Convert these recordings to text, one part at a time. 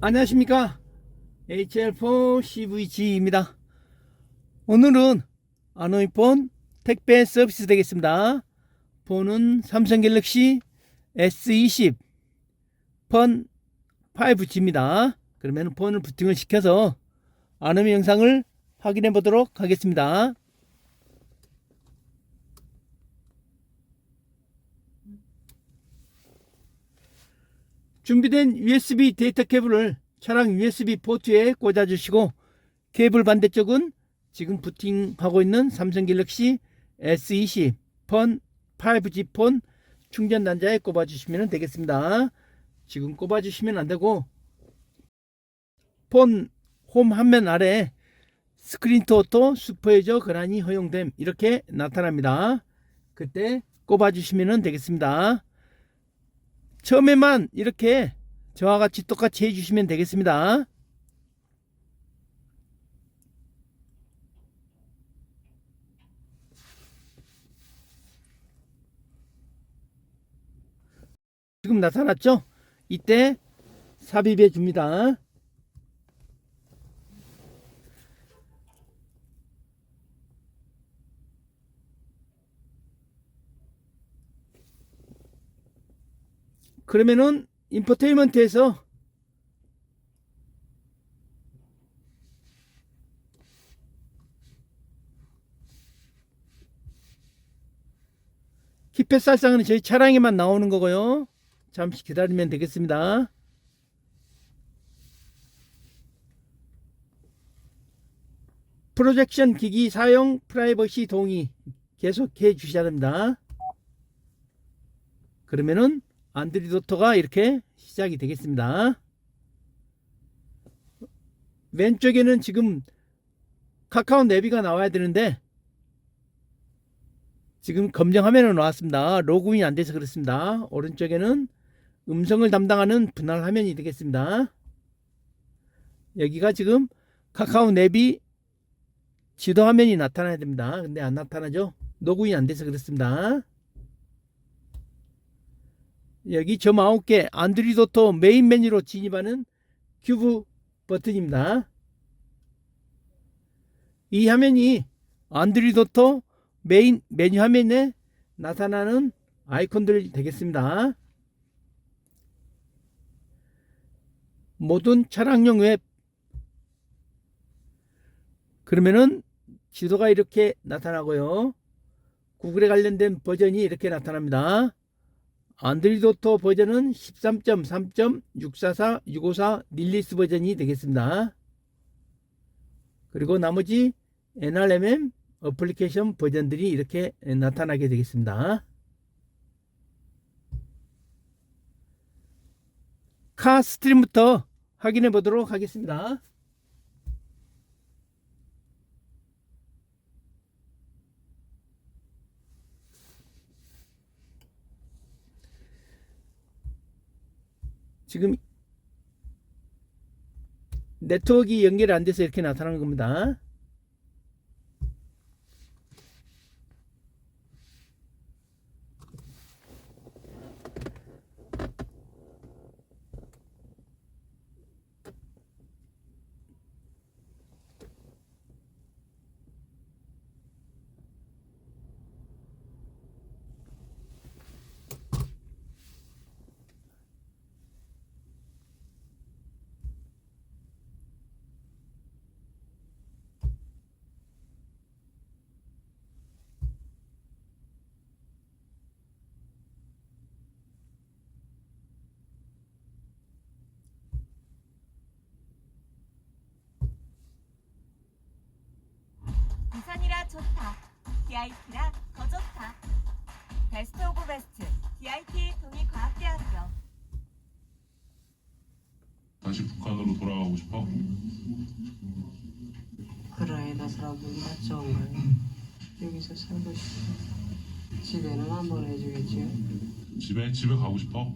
안녕하십니까? HL4CVG입니다. 오늘은 아노이폰 택배 서비스 되겠습니다. 폰은 삼성 갤럭시 S20 폰 5G입니다. 그러면 폰을 부팅을 시켜서 아노미 영상을 확인해 보도록 하겠습니다 준비된 USB 데이터 케이블을 차량 USB 포트에 꽂아 주시고 케이블 반대쪽은 지금 부팅하고 있는 삼성 갤럭시 S20 폰 5G 폰 충전 단자에 꼽아 주시면 되겠습니다. 지금 꼽아 주시면 안 되고 폰 홈 화면 아래 스크린 토토 슈퍼에저 권한이 허용됨 이렇게 나타납니다. 그때 꼽아 주시면 되겠습니다. 처음에만 이렇게 저와 같이 똑같이 해주시면 되겠습니다. 지금 나타났죠? 이때 삽입해 줍니다. 그러면은 인포테인먼트에서 키패 살상은 저희 차량에만 나오는 거고요. 잠시 기다리면 되겠습니다. 프로젝션 기기 사용 프라이버시 동의 계속해 주셔야 됩니다. 그러면은 안드리도토가 이렇게 시작이 되겠습니다. 왼쪽에는 지금 카카오 내비가 나와야 되는데 지금 검정 화면으로 나왔습니다. 로그인이 안 돼서 그렇습니다. 오른쪽에는 음성을 담당하는 분할 화면이 되겠습니다. 여기가 지금 카카오 내비 지도 화면이 나타나야 됩니다. 근데 안 나타나죠? 로그인이 안 돼서 그렇습니다. 여기 점 9개 안드리도토 메인 메뉴로 진입하는 큐브 버튼입니다. 이 화면이 안드리도토 메인 메뉴 화면에 나타나는 아이콘들 되겠습니다. 모든 차량용 웹 그러면은 지도가 이렇게 나타나고요. 구글에 관련된 버전이 이렇게 나타납니다. 안드리도토 버전은 13.3.644, 654 릴리스 버전이 되겠습니다. 그리고 나머지 NRMM 어플리케이션 버전들이 이렇게 나타나게 되겠습니다. 카 스트림부터 확인해 보도록 하겠습니다. 지금 네트워크 연결이 안 돼서 이렇게 나타나는 겁니다. 부산이라 좋다. DIT라 더 좋다. 베스트 오브 베스트. DIT 동의과학대학교. 다시 북한으로 돌아가고 싶어? 우크라이나 사람들 맞죠? 여기서 살고 싶어. 집에는 안 보내주겠지요? 집에 집에 가고 싶어?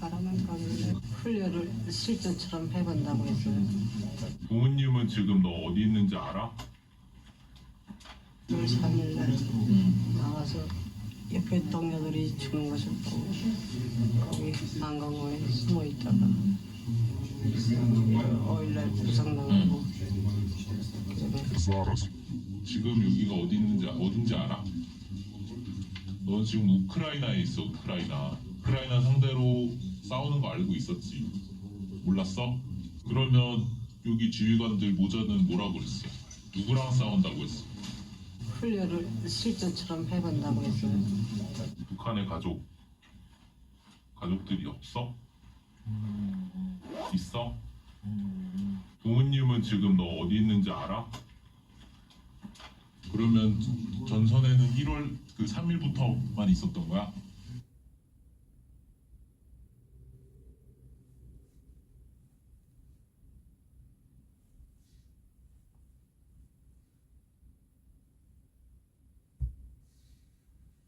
가라면 가는데 훈련을 실전처럼 해본다고 했어요. 부모님은 지금 너 어디 있는지 알아? 2월 3일날 나와서 옆에 동료들이 죽는 것을 보고 거기 난강호에 숨어 있다가 5일날 부상당하고 알았어. 지금 여기가 어디 있는지 어딘지 알아? 넌 지금 우크라이나에 있어 우크라이나. 우크라이나 상대로 싸우는 거 알고 있었지? 몰랐어? 그러면 여기 지휘관들 모자는 뭐라고 그랬어? 누구랑 싸운다고 했어? 훈련을 실전처럼 해본다고 했어요. 북한의 가족 가족들이 없어? 있어? 부모님은 지금 너 어디 있는지 알아? 그러면 전선에는 1월 그 3일부터만 있었던 거야?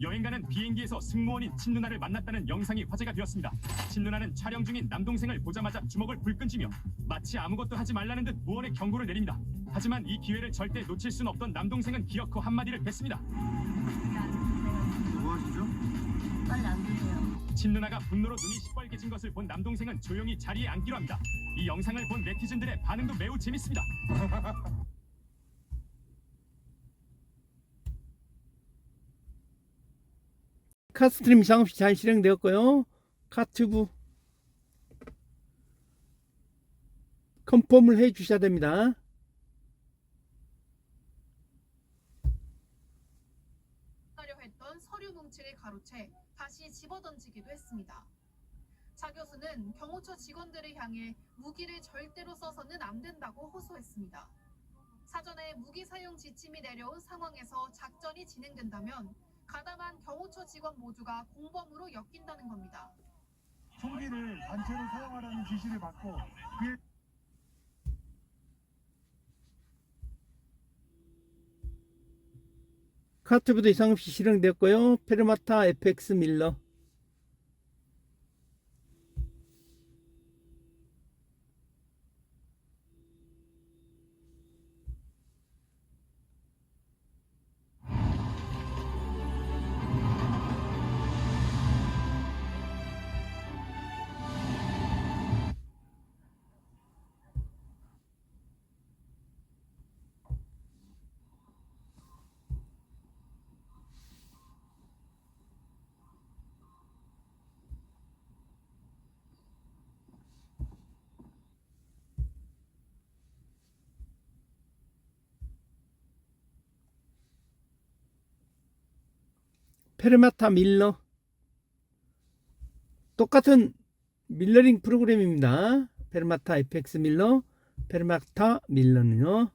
여행 가는 비행기에서 승무원인 친누나를 만났다는 영상이 화제가 되었습니다. 친누나는 촬영 중인 남동생을 보자마자 주먹을 불끈 쥐며 마치 아무것도 하지 말라는 듯 무언의 경고를 내립니다. 하지만 이 기회를 절대 놓칠 순 없던 남동생은 기어코 한마디를 뱉습니다. 빨리 안 드세요. 친누나가 분노로 눈이 시뻘개진 것을 본 남동생은 조용히 자리에 앉기로 합니다. 이 영상을 본 네티즌들의 반응도 매우 재밌습니다. 카스트림 이상 없이 잘 실행되었고요. 카튜브 컨펌을 해 주셔야 됩니다. 하려 했던 서류 뭉치를 가로채 다시 집어던지기도 했습니다. 자 교수는 경호처 직원들을 향해 무기를 절대로 써서는 안 된다고 호소했습니다. 사전에 무기 사용 지침이 내려온 상황에서 작전이 진행된다면 가담한 경호처 직원 모두가 공범으로 엮인다는 겁니다. 총기를 단체로 사용하라는 지시를 받고 그에 카튜브도 이상 없이 실행되었고요. 페르마타 FX 밀러 페르마타 밀러 똑같은 밀러링 프로그램입니다. 페르마타 FX 밀러 페르마타 밀러는요.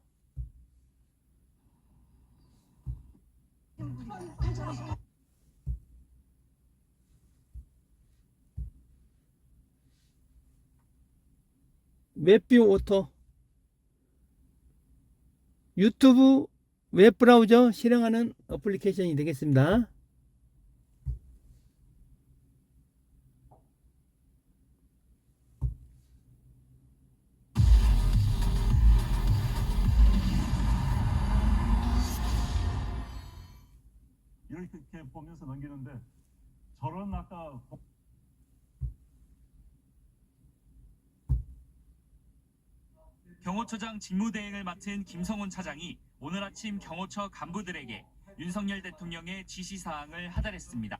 웹뷰 오토 유튜브 웹브라우저 실행하는 어플리케이션이 되겠습니다. 이렇게 보면서 넘기는데 저런 아까 경호처장 직무대행을 맡은 김성훈 차장이 오늘 아침 경호처 간부들에게 윤석열 대통령의 지시사항을 하달했습니다.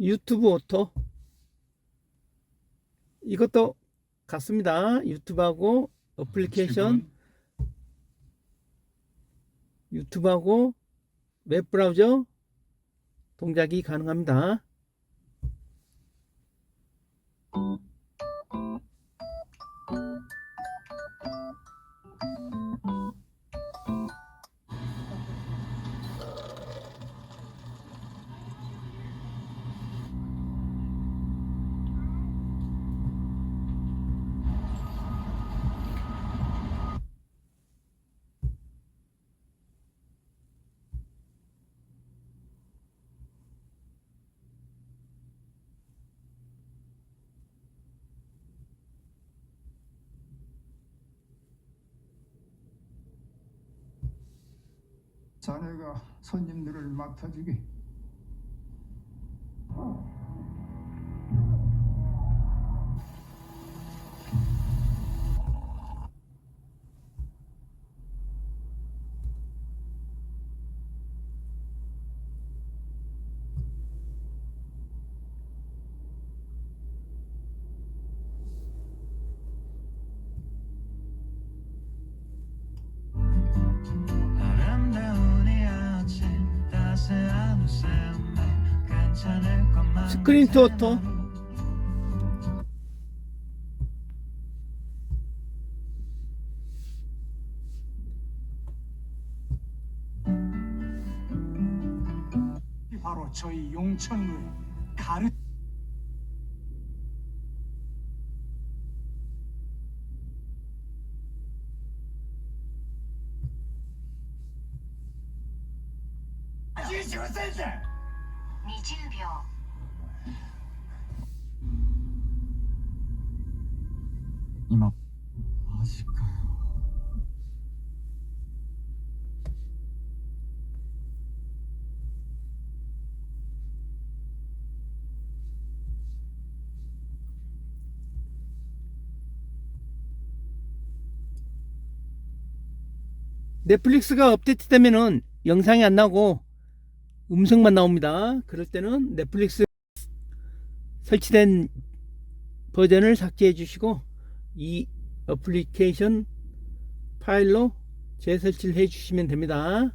유튜브 오토 이것도 같습니다. 유튜브하고 어플리케이션 유튜브하고 웹브라우저 동작이 가능합니다. 자네가 손님들을 맡아주게. 스크린 토토 바로 저희 용천을 가르. 이마 아실까요? 넷플릭스가 업데이트 되면은 영상이 안 나오고 음성만 나옵니다. 그럴 때는 넷플릭스 설치된 버전을 삭제해 주시고 이 어플리케이션 파일로 재설치를 해 주시면 됩니다.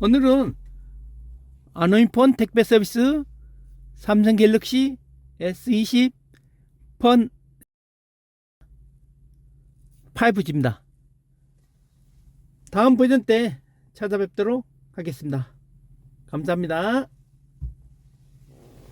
오늘은 아노인폰 택배 서비스 삼성 갤럭시 S20 폰 5G입니다. 다음 버전 때 찾아뵙도록 하겠습니다. 감사합니다.